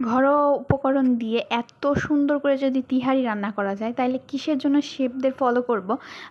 ঘরোয়া উপকরণ দিয়ে এত সুন্দর করে যদি তিহারি রান্না করা যায় তাহলে কিসের জন্য শেফদের ফলো করব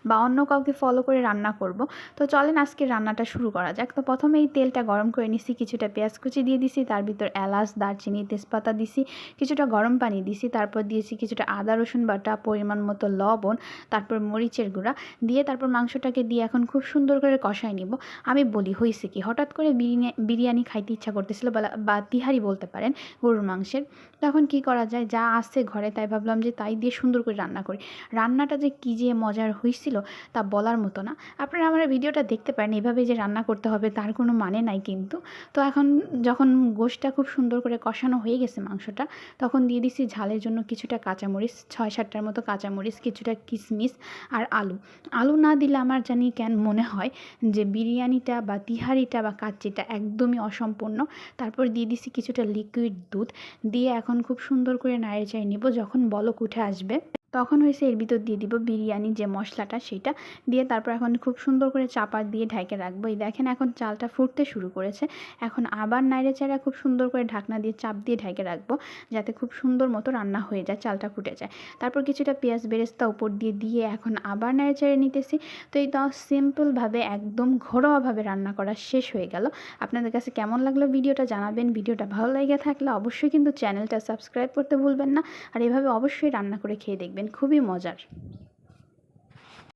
বা অন্য কাউকে ফলো করে রান্না করব? তো চলেন আজকে রান্নাটা শুরু করা যাক। তো প্রথমে এই তেলটা গরম করে নিছি, কিছুটা পেঁয়াজ কুচি দিয়ে দিছি, তার ভিতর এলাচ, দারচিনি, তেজপাতা দিছি, কিছুটা গরম পানি দিছি, তারপর দিয়েছি কিছুটা আদা, রসুন বাটা, পরিমাণ মতো লবণ, তারপর মরিচের গুঁড়া দিয়ে তারপর মাংসটাকে দিয়ে এখন খুব সুন্দর করে কষাই নিব। আমি বলি হয়েছে কি? হঠাৎ করে বিরিয়ানি বিরিয়ানি খাইতে ইচ্ছা করতেছিল বা তিহারি বলতে পারেন, গরুর মাংসের। তখন কি করা যায়? যা আছে ঘরে, তাই ভাবলাম যে তাই দিয়ে সুন্দর করে রান্না করি। রান্নাটা যে কী যে মজার হয়েছিল তা বলার মতো না। আপনারা আমার ভিডিওটা দেখতে পারেন এভাবে যে রান্না করতে হবে তার কোনো মানে নাই কিন্তু। তো এখন যখন গোশটা খুব সুন্দর করে কষানো হয়ে গেছে মাংসটা, তখন দিয়ে দিছি ঝালের জন্য কিছুটা কাঁচামরিচ, ছয় সাতটার মতো কাঁচামরিচ, কিছুটা কিশমিশ আর আলু। আলু না দিলে আমার জানি কেন মনে হয় যে বিরিয়ানিটা বা তিহারিটা বা কাচ্চিটা একদমই অসম্পূর্ণ। তারপর দিয়ে দিছি কিছুটা লিকুইড দুধ। দিয়ে এখন খুব সুন্দর করে নাড়ে চাড়িয়ে নিব যখন বলক উঠে আসবে। তখন হয়েছে এর ভিতর দিয়ে দিব বিরিয়ানি যে মশলাটা সেটা দিয়ে তারপর এখন খুব সুন্দর করে চাপা দিয়ে ঢাকে রাখব। এই দেখেন এখন চালটা ফুটতে শুরু করেছে। এখন আবার নাইড়ে চাড়া খুব সুন্দর করে ঢাকনা দিয়ে চাপ দিয়ে ঢাকে রাখব যাতে খুব সুন্দর মতো রান্না হয়ে যায়, চালটা ফুটে যায়। তারপর কিছুটা পেঁয়াজ বেরেস্তা উপর দিয়ে দিয়ে এখন আবার নাড়ে চেড়ে নিতেছি। তো এই তো সিম্পলভাবে একদম ঘরোয়াভাবে রান্না করা শেষ হয়ে গেল। আপনাদের কাছে কেমন লাগল ভিডিওটা জানাবেন। ভিডিওটা ভালো লেগে থাকলে অবশ্যই কিন্তু চ্যানেলটা সাবস্ক্রাইব করতে ভুলবেন না। আর এভাবে অবশ্যই রান্না করে খেয়ে দেখবেন খুবই মজার।